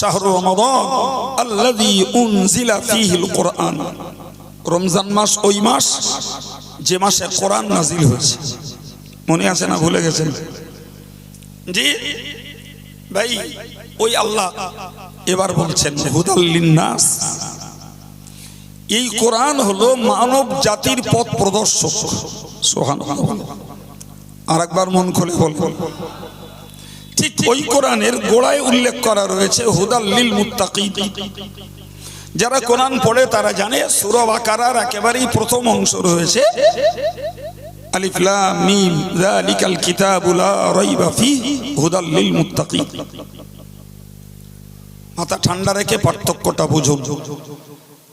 শাহরু রমাদান আল্লাযী উনজিলা ফীহিল কোরআন। রমজান মাস ওই মাস যে মাসে কোরআন নাজিল হয়েছে। মনে আছে না ভুলে গেছেন? জি, ভাই, ওই আল্লাহ এবার বলছেন নাস এই কোরআন হলো মানব জাতির পথ প্রদর্শক। সোহান আর একবার মন খুলে বলব ঠিক ওই কোরআনের গোড়ায় উল্লেখ করা রয়েছে হুদাল্লিল মুত্তাকিন। যারা কোরআন পড়ে তারা জানে সুরব আকারার একেবারেই প্রথম অংশ রয়েছে। মাথা ঠান্ডা রেখে পার্থক্যটা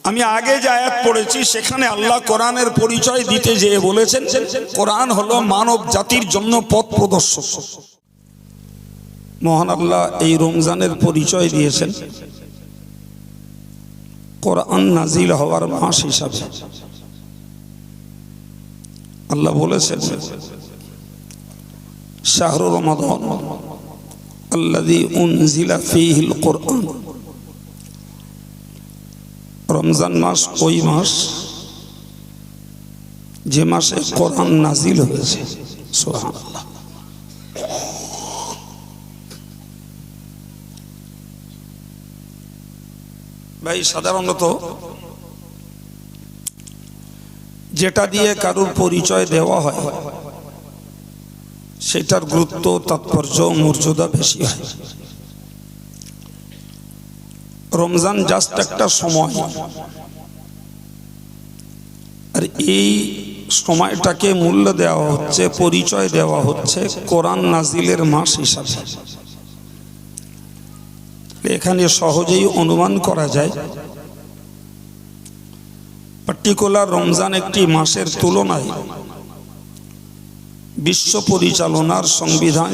আমি আগে যে আয়াত পড়েছি, সেখানে আল্লাহ কোরআনের পরিচয় দিতে যেয়ে বলেছেন, কোরআন হলো মানব জাতির জন্য পথ প্রদর্শক। মহান আল্লাহ এই রমজানের পরিচয় দিয়েছেন। কোরআন নাজিল হওয়ার মাস হিসাবে। আল্লাহ বলেছেন, শাহরু রমাদান আল্লাযী উনজিলা ফীহিল কোরআন। রমজান মাস ওই মাস যে মাসে কোরআন নাজিল হয়েছে। সুবহানাল্লাহ। ভাই, সাধারণত যেটা দিয়ে কারুর পরিচয় দেওয়া হয়, সেটার গুরুত্ব, তাৎপর্য, মর্যাদা বেশি হয়। রমজান জাস্ট একটা সময়। আর এই সময়টাকে মূল্য দেওয়া হচ্ছে, পরিচয় দেওয়া হচ্ছে কোরআন নাজিলের মাস হিসাবে। এখানে সহজেই অনুমান করা যায়। পার্টিকুলার রমজান একটি মাসের তুলনায় বিশ্ব পরিচালনার সংবিধান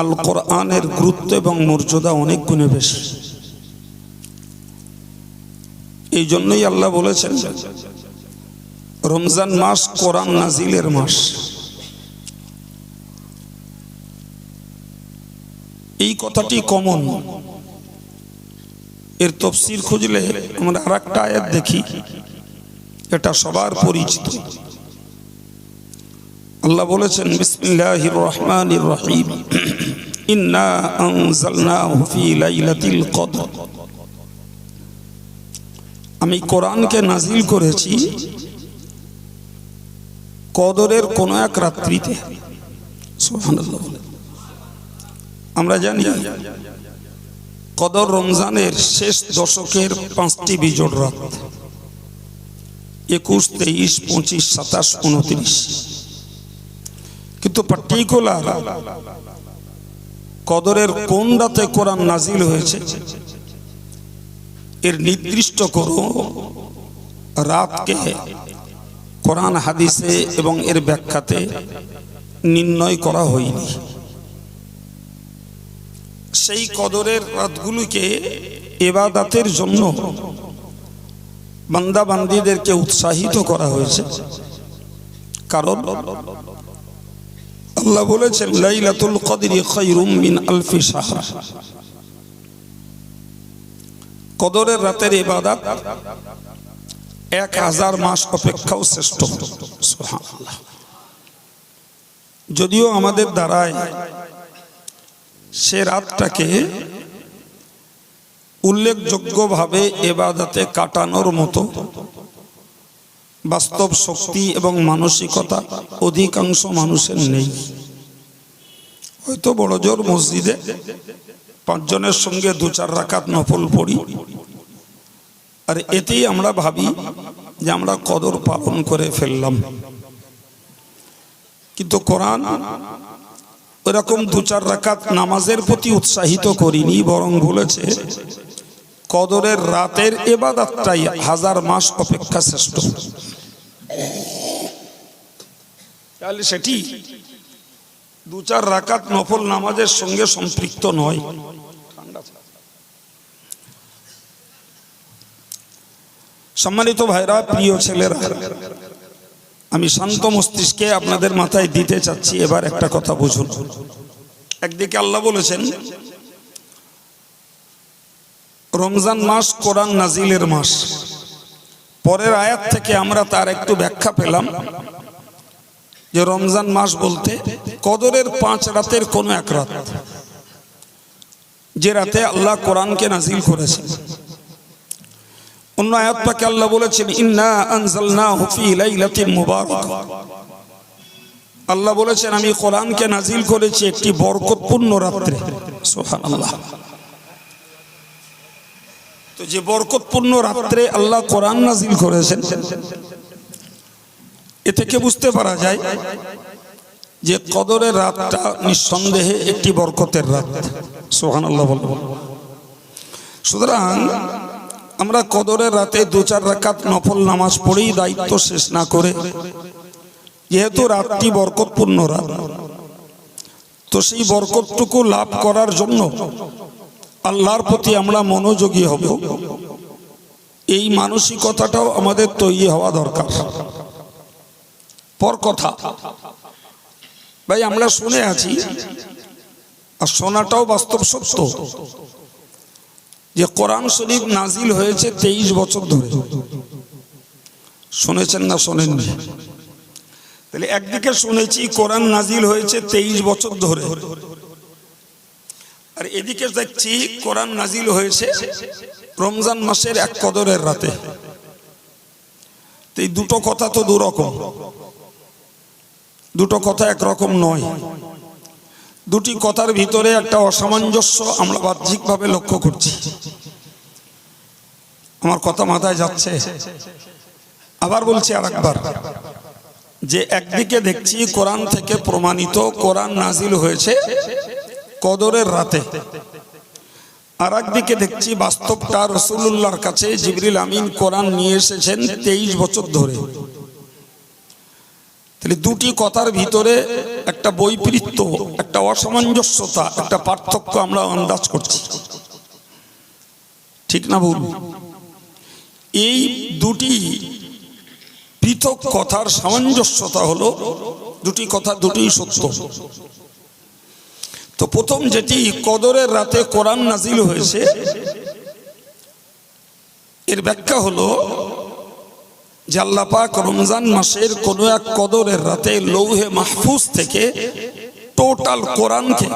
আল কোরআনের গুরুত্ব এবং মর্যাদা অনেক গুণে বেশি। এই জন্যই আল্লাহ বলেছেন, রমজান মাস কোরআন নাজিলের মাস। এই কথাটি কমন। এর তফসির খুঁজলে আমরা আর একটা আয়াত দেখি। এটা সবার পরিচিত। আল্লাহ বলেছেন, বিসমিল্লাহির রহমানির রহিম। ইন্না ফি লাইলাতিল কদর। আমি কোরআনকে নাজিল করেছি কদরের কোন এক রাত্রিতে। সুবহানাল্লাহ। আমরা জানি কদর রমজানের শেষ দশকের পাঁচটি বিজোড় রাত। একুশ, তেইশ, পঁচিশ, সাতাশ, উনত্রিশ। কিন্তু পার্টিকুলার কদরের কোন রাতে কোরআন নাজিল হয়েছে? এর নির্দিষ্ট করো রাতকে কোরআন, হাদিসে এবং এর ব্যাখ্যাতে নির্ণয় করা হয়নি। সেই কদরের রাতগুলিকে এবাদাতের জন্য বান্দা বান্দিদেরকে উৎসাহিত করা হয়েছে। কারণ আল্লাহ বলেছেন, লাইলাতুল কদরি খায়রুম মিন আলফি শাহর। কদরের রাতের ইবাদত এক হাজার মাস অপেক্ষাও শ্রেষ্ঠ। যদিও আমাদের দ্বারায় সে রাতটাকে উল্লেখযোগ্যভাবে এবাদাতে কাটানোর মতো বাস্তব শক্তি এবং মানসিকতা অধিকাংশ মানুষের নেই। হয়তো বড় জোর মসজিদে পাঁচজনের সঙ্গে দু চার রাকাত নফল পড়ি। আর এতেই আমরা ভাবি যে আমরা কদর পালন করে ফেললাম। কিন্তু কোরআন ওরকম দু চার রাকাত নামাজের প্রতি উৎসাহিত করিনি, বরং বলেছে, কদরের রাতের এবাদাতটাই হাজার মাস অপেক্ষা শ্রেষ্ঠ। তাহলে সেটি দু চার রাকাত নফল নামাজের সঙ্গে সম্পৃক্ত নয়। সম্মানিত ভাইরা, প্রিয় ছেলেরা আমি শান্ত মস্তিষ্কে আপনাদের মাথায় দিতে চাচ্ছি, এবার একটা কথা বুঝুন। একদিকে আল্লাহ বলেছেন, রমজান মাস কোরআন নাজিলের মাস। পরের আয়াত থেকে আমরা তার একটু ব্যাখ্যা পেলাম, যে রমজান মাস বলতে কদরের পাঁচ রাতের কোনো এক রাত, যে রাতে আল্লাহ কোরআনকে নাজিল করেছেন। অন্য আয়াত পাকে আল্লাহ বলেছেন, ইন্না আনজালনাহু ফি লাইলাতিন মুবারাক। আল্লাহ বলেছেন, আমি কোরআনকে নাজিল করেছি একটি বরকতপূর্ণ রাত্রে। সুবহানাল্লাহ। তো যে বরকতপূর্ণ রাত্রে আল্লাহ কোরআন নাজিল করেছেন, এ থেকে বুঝতে পারা যায় যে কদরের রাতটা নিঃসন্দেহে একটি বরকতের রাত। সোহান আল্লাহ সুতরাং আমরা কদরের রাতে দু চার রাকাত নফল নামাজ পড়েই দায়িত্ব শেষ না করে, যেহেতু রাতটি বরকতপূর্ণ রাত, তো সেই বরকতটুকু লাভ করার জন্য আল্লাহর প্রতি আমরা মনোযোগী হব। এই মানসিকতাটাও আমাদের তৈরি হওয়া দরকার। পর কথা। ভাই, আমরা শুনে আছি, আর শোনাটাও বাস্তব সত্য। যে কোরআন শরীফ নাজিল হয়েছে তেইশ বছর ধরে। শুনেছেন না শোনেননি? তাহলে একদিকে শুনেছি কোরআন নাজিল হয়েছে তেইশ বছর ধরে। আর এদিকে দেখছি কোরআন নাজিল হয়েছে রমজান মাসের এক কদরের রাতে। এই দুটো কথা তো দুরকম। দুটো কথা একরকম নয়। দুটি কথার ভিতরে একটা অসামঞ্জস্য আমরা বাহ্যিকভাবে লক্ষ্য করছি। আমার কথা মাথায় যাচ্ছে। আবার বলছি আর একবার যে একদিকে দেখছি কোরআন থেকে প্রমাণিত কোরআন নাজিল হয়েছে কদরের রাতে। আর একদিকে দেখছি বাস্তবটা রসুল্লাহর কাছে জিবরিল আমিন কোরআন নিয়ে এসেছেন তেইশ বছর ধরে। তাহলে দুটি কথার ভিতরে একটা বৈপরীত্য, একটা অসামঞ্জস্যতা, একটা পার্থক্য আমরা আন্দাজ করছি। ঠিক না ভুল? এই দুটি পৃথক কথার সামঞ্জস্যতা হলো দুটি কথা দুটি সত্য। তো প্রথম যেটি, কদরের রাতে কোরআন নাজিল হয়েছে, এর ব্যাখ্যা হলো যে আল্লাহ পাক রমজান মাসের কোন এক কদরের রাতে লৌহে মাহফুজ থেকে টোটাল কোরআনকে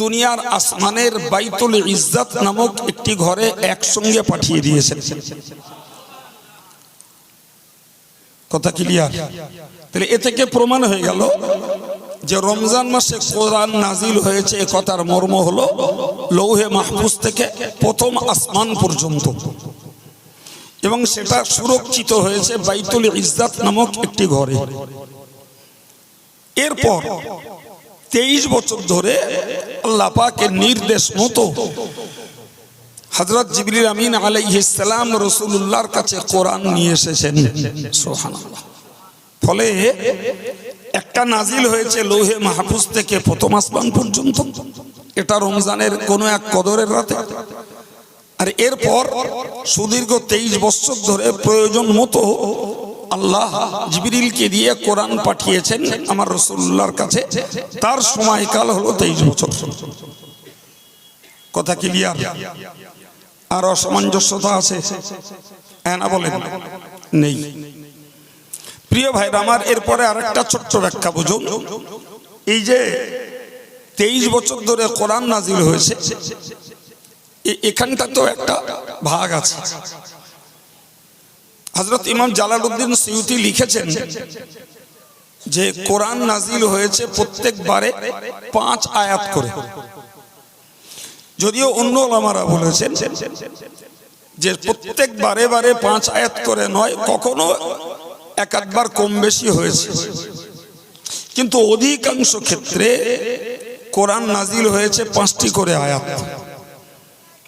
দুনিয়ার আসমানের বাইতুল ইজ্জাত নামক একটি ঘরে একসঙ্গে পাঠিয়ে দিয়েছেন। কথা ক্লিয়ার তাহলে এ থেকে প্রমাণ হয়ে গেল যে রমজান মাসে কোরআন নাজিল হয়েছে, এ কথার মর্ম হলো লৌহে মাহফুজ থেকে প্রথম আসমান পর্যন্ত। এবং সেটা সুরক্ষিত হয়েছে বাইতুল ইজ্জাত নামক একটি ঘরে। এরপর তেইশ বছর ধরে আল্লাহ পাকের নির্দেশ মতো হজরত জিবরিল আমিন আলাইহিসালাম রসুল্লাহর কাছে কোরআন নিয়ে এসেছেন। ফলে একটা নাজিল হয়েছে লৌহে মাহফুজ থেকে প্রথম আসমান পর্যন্ত। এটা রমজানের কোনো এক কদরের রাতে। আর এরপর সুদীর্ঘ তেইশ বছর ধরে প্রয়োজন মতো আল্লাহ জিবিরিলকে দিয়ে কোরআন পাঠিয়েছেন আমার রসুল্লাহর কাছে। তার সময়কাল হলো তেইশ বছর। কথা ক্লিয়ার আর অসামঞ্জস্যতা আছে? হ্যাঁ না বলেন? নেই। প্রিয় ভাইরা আমার, এরপরে আর একটা ছোট্ট ব্যাখ্যা বুঝুন। এই যে তেইশ বছর ধরে কোরআন নাজিল হয়েছে এখানটা তো একটা ভাগ আছে। হজরত ইমাম জালালউদ্দিন সৈয়দি লিখেছেন যে, কোরআন নাজিল হয়েছে প্রত্যেকবারে পাঁচ আয়াত করে। যদিও অন্য ওলামারা বলেছেন যে প্রত্যেক বারে বারে পাঁচ আয়াত করে নয়, কখনো এক একবার কম বেশি হয়েছে। কিন্তু অধিকাংশ ক্ষেত্রে কোরআন নাজিল হয়েছে পাঁচটি করে আয়াত।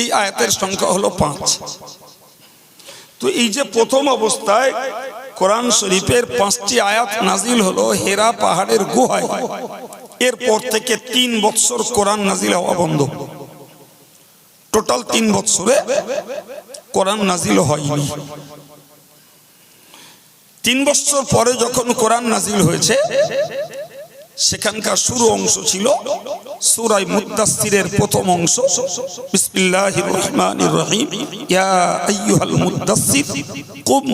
এই আয়াতের সংখ্যা হলো পাঁচ। তো এই যে প্রথম অবস্থায় কোরআন শরীফের পাঁচটি আয়াত নাজিল হলো হেরা পাহাড়ের গুহায়। এরপর থেকে তিন বৎসর কোরআন নাজিল হওয়া বন্ধ। টোটাল তিন বৎসরে কোরআন নাজিল হয়নি। তিন বছর পরে যখন কোরআন নাজিল হয়েছে, সেখানকার শুরু অংশ ছিল সুরাই মুদাসসিরের প্রথম অংশ। বিসমিল্লাহির রহমানির রহিম। ইয়া মুদাসসির, কুম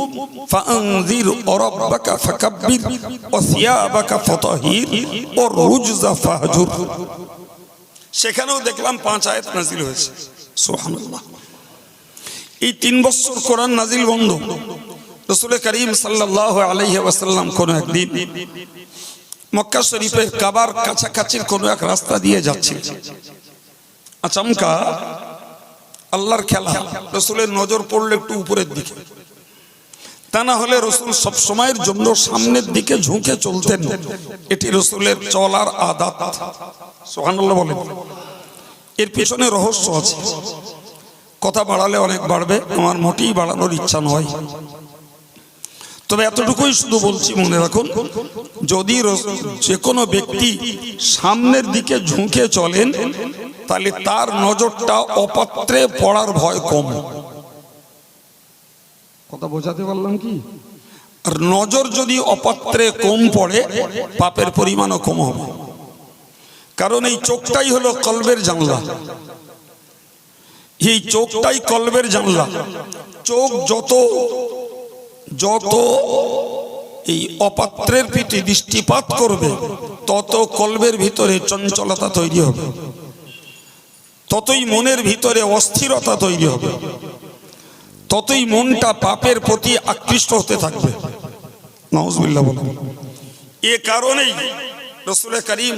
ফাআনযির রাব্বাকা ফাকাব্বির ওয়া সিয়াবাকা ফাতাহির ওয়া রুজজা সেখানেও দেখলাম পাঁচ আয়াত নাজিল হয়েছে। সুবহানাল্লাহ। এই তিন বছর কোরআন নাজিল বন্ধ। রসুল করিম সাল্লাহ আলাইহি ওয়াসাল্লাম কোন একদিন মক্কা শরীফের কাবার কাছাকাছির কোন এক রাস্তা দিয়ে যাচ্ছে। আচমকা আল্লাহর খেলা, রসুলের নজর পড়ল একটু উপরের দিকে। তা না হলে রসুল সব সময়ের জন্য সামনের দিকে ঝুঁকে চলতেন। এটি রসুলের চলার আদাত। সোহানুল্লাহ এর পেছনে রহস্য আছে। কথা বাড়ালে অনেক বাড়বে, আমার মোটেই বাড়ানোর ইচ্ছা নয়। তবে এতটুকুই শুধু বলছি মনে রাখুন যদি যে কোনো ব্যক্তি সামনের দিকে ঝুঁকে চলেন তাহলে তার নজরটা অপাত্রে পড়ার ভয় কম। কথা বোঝাতে পারলাম কি? আর নজর যদি অপাত্রে কম পড়ে পাপের পরিমাণও কম হবে। কারণ এই চোখটাই হলো কলবের জানলা। এই চোখটাই কলবের জানলা। চোখ যত যত এই অপাত্রের প্রতি দৃষ্টিপাত করবে, তত কলবের ভিতরে চঞ্চলতা তৈরি হবে। ততই মনের ভিতরে অস্থিরতা তৈরি হবে। ততই মনটা পাপের প্রতি আকৃষ্ট হতে থাকবে। এ কারণেই রসুল করিম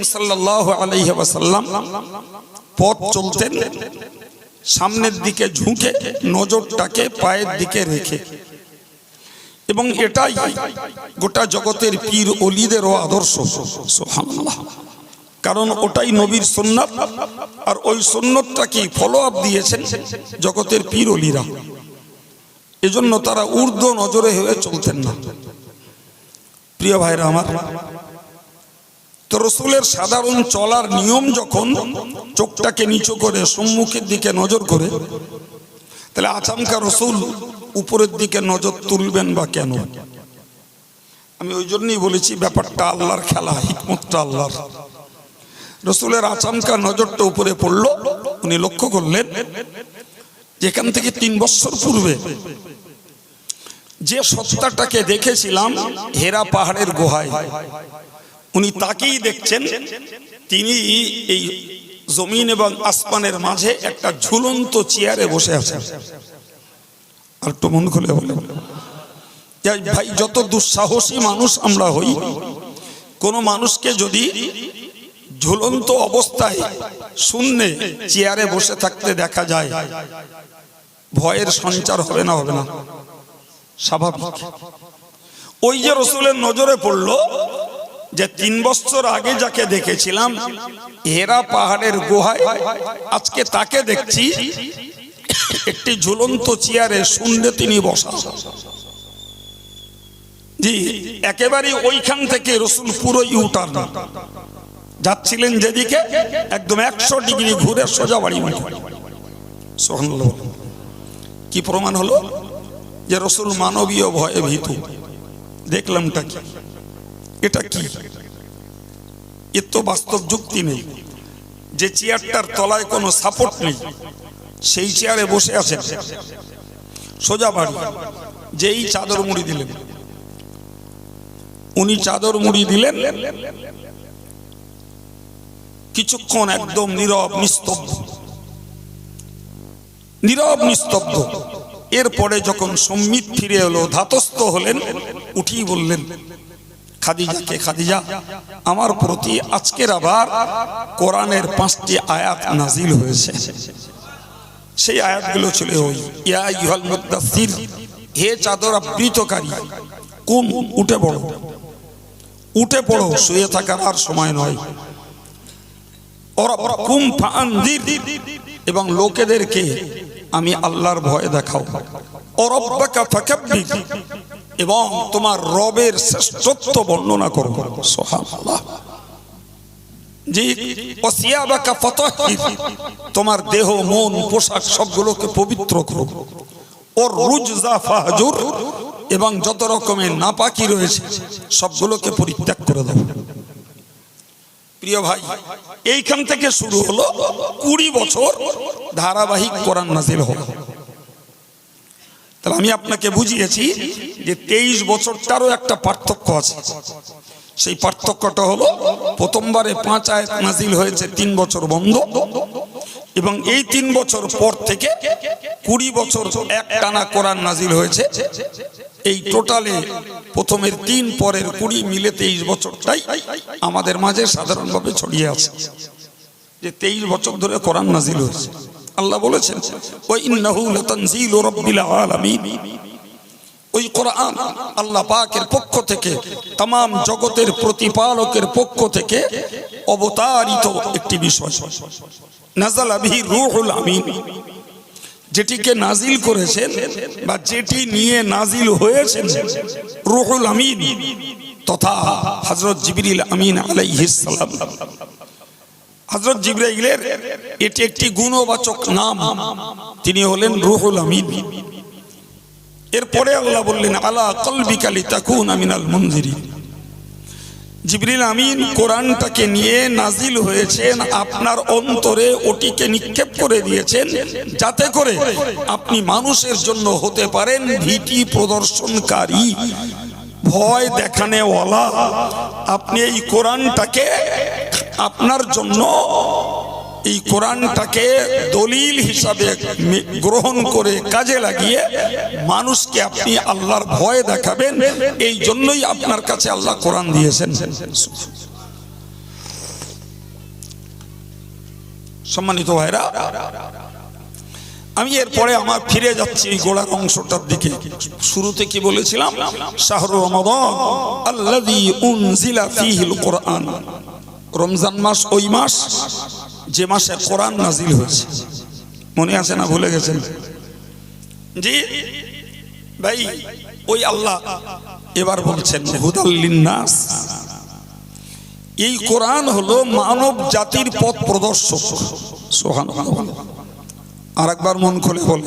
ওয়াসাল্লাম পথ চলতেন, সামনের দিকে ঝুঁকে, নজরটাকে পায়ের দিকে রেখে। এবং এটাই গোটা জগতের পীর অলিদেরও আদর্শ। কারণ ওটাই নবীর সুন্নাত, আর ওই সুন্নতটাকে ফলো আপ দিয়েছেন জগতের পীর অলিরা এজন্য তারা ঊর্ধ্ব নজরে হয়ে চলতেন না। প্রিয় ভাইরা আমার, তো রসুলের সাধারণ চলার নিয়ম যখন চোখটাকে নিচু করে সম্মুখের দিকে নজর করে, তাহলে আচমকা রসুল উপরের দিকে নজর তুলবেন বা কেন? আমি ওই জন্যই বলেছি, ব্যাপারটা আল্লাহর খেলা, হিকমতটা আল্লাহর। রসুলের আচমকা নজরটা উপরে পড়ল, উনি লক্ষ্য করলেন, যেখান থেকে তিন বছর পূর্বে যে সত্তাটাকে দেখেছিলাম, হেরা পাহাড়ের গুহায়, উনি তাকেই দেখছেন, তিনি এই জমিন এবং আসমানের মাঝে একটা ঝুলন্ত চেয়ারে বসে আছেন। আর একটু মন খুলে বলে। ভাই, যত দুঃসাহসী মানুষ আমরা হই, কোন মানুষকে যদি ঝুলন্ত অবস্থায় শূন্যে চেয়ারে বসে থাকতে দেখা যায়, ভয়ের সঞ্চার হবে না হবে না। স্বাভাবিক। ওই যে রসুলের নজরে পড়ল যে তিন বছর আগে যাকে দেখেছিলাম হেরা পাহাড়ের গুহায়, আজকে তাকে দেখছি একটি ঝুলন্ত চেয়ারে শূন্যে তিনি বসা। জি একেবারে ওইখান থেকে রসুল পুরো ইউটার্ন যাচ্ছিলেন যেদিকে, একদম একশো ডিগ্রি ঘুরে সোজা বাড়ি সোহান কি প্রমাণ হলো? যে রসুল মানবীয় ভয়ে ভীতু। দেখলামটা কি? এটা কি? এর তো বাস্তব যুক্তি নেই। যে চেয়ারটার তলায় কোনো সাপোর্ট নেই। সেই চেয়ারে বসে আছেন সোজা বাড়ি, যেই চাদর মুড়ি দিলেন। উনি চাদর মুড়ি দিলেন। কিছুক্ষণ একদম নীরব, নিস্তব্ধ। নীরব, নিস্তব্ধ। এরপরে যখন সম্মিত ফিরে এলো, ধাতস্থ হলেন উঠি বললেন খাদিজাকে খাদিজা? আমার প্রতি আজকের আবার কোরআনের পাঁচটি আয়াত নাজিল হয়েছে। সেই আয়াতগুলো ছিল ওই ইয়া ইহাল মুদাসির হে চাদর আবৃতকারী, কুম, উঠে পড়ো। উঠে পড়ো, শুয়ে থাকার আর সময় নয়। এবং লোকেদেরকে আমি আল্লাহর ভয় দেখাও। এবং তোমার রবের শ্রেষ্ঠত্ব বর্ণনা করো। সুবহানাল্লাহ। জি ওসিয়াবাকা ফাতাহির তোমার দেহ, মন, পোশাক সবগুলোকে পবিত্র করো। ওর রুজজা ফাহজুর, এবং যত রকমের নাপাকি রয়েছে, সবগুলোকে পরিত্যাগ করে দাও। প্রিয় ভাই, এইখান থেকে শুরু হলো কুড়ি বছর ধারাবাহিক কোরআন নাজিল হলো তাহলে আমি আপনাকে বুঝিয়েছি যে তেইশ বছরটারও একটা পার্থক্য আছে। সেই পার্থক্যটা হলো, প্রথমবারে পাঁচ আয়াত নাজিল হয়েছে তিন বছর বন্ধ এবং এই তিন বছর পর থেকে কুড়ি বছর এক টানা কোরআন নাজিল হয়েছে। এই টোটালে প্রথমের তিন, পরের কুড়ি মিলে তেইশ বছরটাই আমাদের মাঝে সাধারণভাবে ছড়িয়ে আছে। যে তেইশ বছর ধরে কোরআন নাজিল হয়েছে। আল্লাহ বলেছেন ওই ইন্নাহু আলামিন। ওই কোরআন আল্লাহ পাকের পক্ষ থেকে তাম জগতের প্রতিপালকের পক্ষ থেকে অবতারিত একটি বিষয়। রুহুল যেটিকে নাজিল করেছেন বা যেটি নিয়ে নাজিল হয়েছেন রুহুল আমিন তথা হজরত জিবরিল আমিন আলাইহিস সালাম। হযরত জিবরাইলের এটি একটি গুণবাচক নাম। তিনি হলেন রুহুল আমিন। এরপরে আল্লাহ বললেন, আলা কলবিকালি তাকুন আমিনাল মঞ্জিরি জিবরিল আমিন কোরআনটাকে নিয়ে নাজিল হয়েছেন, আপনার অন্তরে ওটিকে নিক্ষেপ করে দিয়েছেন, যাতে করে আপনি মানুষের জন্য হতে পারেন ভীতি প্রদর্শনকারী, ভয় দেখানে দেখানেওয়ালা। আপনি এই কোরআনটাকে আপনার জন্য এই কোরআনটাকে দলিল হিসাবে গ্রহণ করে কাজে লাগিয়ে মানুষকে আপনি আল্লাহর ভয় দেখাবেন, এই জন্যই আপনার কাছে আল্লাহ কোরআন দিয়েছেন। সম্মানিত ভাইরা, আমি এরপরে আমার ফিরে যাচ্ছি এই গোড়ার অংশটার দিকে। শুরুতে কি বলেছিলাম? শাহরু রমাদান কোরআন। রমজান মাস ওই মাস যে মাসে কোরআন নাজিল হয়েছে। মনে আছে না ভুলে গেছেন? জি, ভাই, ওই আল্লাহ এবার বলছেন হুদাল্লিন নাস এই কোরআন হলো মানব জাতির পথ প্রদর্শক। সোহান আর একবার মন খুলে বল।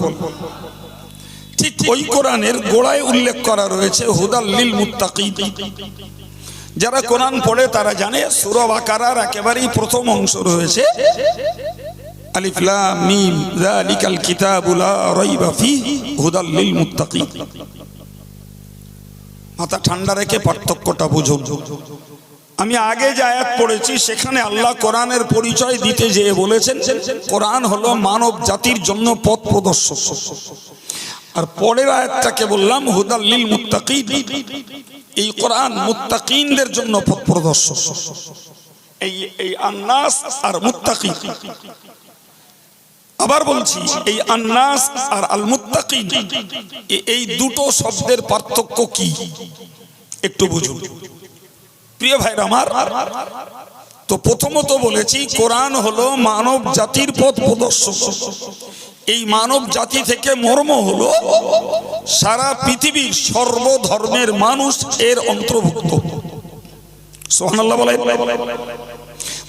ঠিক ওই কোরআনের গোড়ায় উল্লেখ করা রয়েছে হুদাল্লিল মুত্তাকিদ যারা কোরআন পড়ে তারা জানে সূরা বাকারার একেবারেই প্রথম অংশ রয়েছে। আলিফ, লাম, মিম, যালিকাল কিতাবু রাইবা ফীহি, হুদাল লিল মুত্তাকিন। মাথা ঠান্ডা রেখে পার্থক্যটা বুঝুন। আমি আগে যে আয়াত পড়েছি, সেখানে আল্লাহ কোরআনের পরিচয় দিতে যেয়ে বলেছেন, কোরআন হলো মানব জাতির জন্য পথ প্রদর্শক। আর পরের আয়াতটাকে বললাম হুদাল্লিল মুত্তাকিন। এই কোরআন মুত্তাকিনদের জন্য পথ প্রদর্শক। এই এই আন্নাস আর মুত্তাকি আবার বলছি, এই আন্নাস আর আল মুত্তাকিন এই দুটো শব্দের পার্থক্য কি? একটু বুঝুন। প্রিয় ভাইরা আমার, তো প্রথমত বলেছি, কোরআন হলো মানব জাতির পথ প্রদর্শক। এই মানব জাতি থেকে মর্ম হলো সারা পৃথিবীর সর্বধর্মের মানুষ এর অন্তর্ভুক্ত।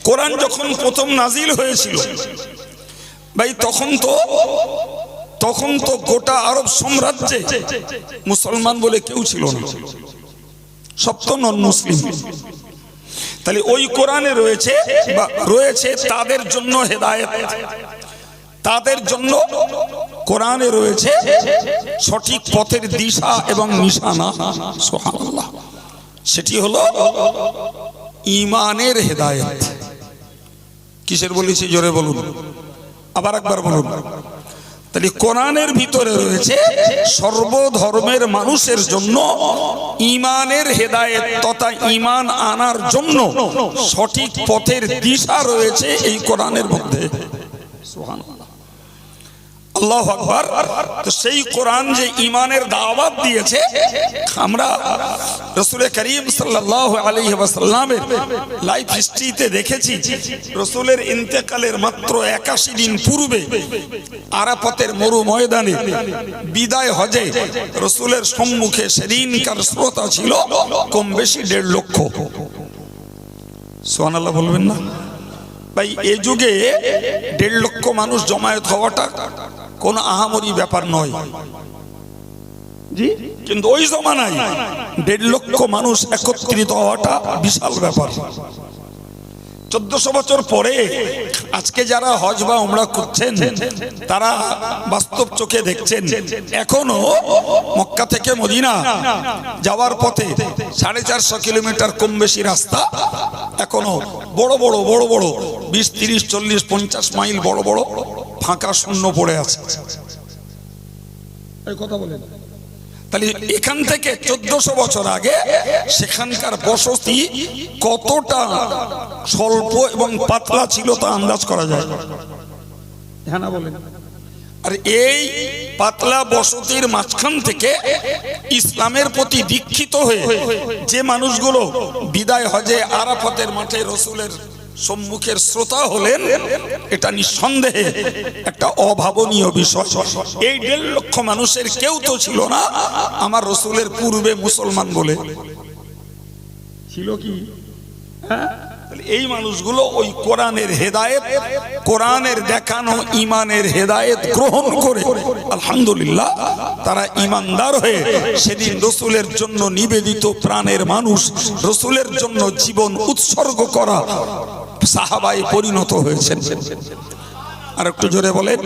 কোরআন যখন প্রথম নাজিল হয়েছিল, ভাই, তখন তো তখন তো গোটা আরব সাম্রাজ্যে মুসলমান বলে কেউ ছিল না। সব তো নন মুসলিম তাহলে ওই কোরআনে রয়েছে রয়েছে তাদের জন্য হেদায়েত। তাদের জন্য কোরআনে রয়েছে সঠিক পথের দিশা এবং নিশানা। সুবহানাল্লাহ। সেটি হলো ইমানের হেদায়েত। কিসের বলেছি জোরে বলুন? আবার একবার বলুন। তাহলে কোরআনের ভিতরে রয়েছে সর্বধর্মের মানুষের জন্য ইমানের হেদায়েত তথা ইমান আনার জন্য সঠিক পথের দিশা রয়েছে এই কোরআনের মধ্যে। সেই কোরআন যে ইমানের দাওয়াত দিয়েছে, আমরা রসুল করিম সাল্লাহ লাইফ হিস্ট্রিতে দেখেছি, রসুলের ইন্তেকালের মাত্র একাশি দিন পূর্বে আরাফতের মরু ময়দানে বিদায় হজে রসুলের সম্মুখে সেদিনকার শ্রোতা ছিল কম বেশি দেড় লক্ষ। সোহান বলবেন না? ভাই এ যুগে দেড় লক্ষ মানুষ জমায়েত হওয়াটা কোন আহামরি ব্যাপার নয়। জি? কিন্তু ওই জমানায় দেড় লক্ষ মানুষ একত্রিত হওয়াটা বিশাল ব্যাপার। চোদ্দশো বছর পরে আজকে যারা হজ বা উমরা করছেন, তারা বাস্তব চোখে দেখছেন, এখনও মক্কা থেকে মদিনা যাওয়ার পথে সাড়ে চারশো কিলোমিটার কম বেশি রাস্তা এখনও বড় বড় বড় বড়, বিশ, তিরিশ, চল্লিশ, পঞ্চাশ মাইল বড় বড় ফাঁকা শূন্য পড়ে আছে। কথা বলেন। তাহলে এখান থেকে চোদ্দশো বছর আগে সেখানকার বসতি কতটা স্বল্প এবং পাতলা ছিল তা আন্দাজ করা যায়? হ্যাঁ বলেন। আর এই পাতলা বসতির মাঝখান থেকে ইসলামের প্রতি দীক্ষিত হয়ে যে মানুষগুলো বিদায় হজে আরাফতের মাঠে রসুলের সম্মুখের শ্রোতা হলেন, এটা নিঃসন্দেহে একটা অভাবনীয় বিষয়। এই দেড় লক্ষ মানুষের কেউ তো ছিল না, আমার রসুলের পূর্বে মুসলমান বলে। ছিল কি? হ্যাঁ? এই মানুষগুলো ওই কোরআনের হেদায়েত, কোরআনের দেখানো ইমানের হেদায়েত গ্রহণ করে। আলহামদুলিল্লাহ, তারা ইমানদার হয়ে সেদিন রসুলের জন্য নিবেদিত প্রাণের মানুষ, রসুলের জন্য জীবন উৎসর্গ করা সাহাবায় পরিণত হয়েছেন। আর একটু জোরে বলেন।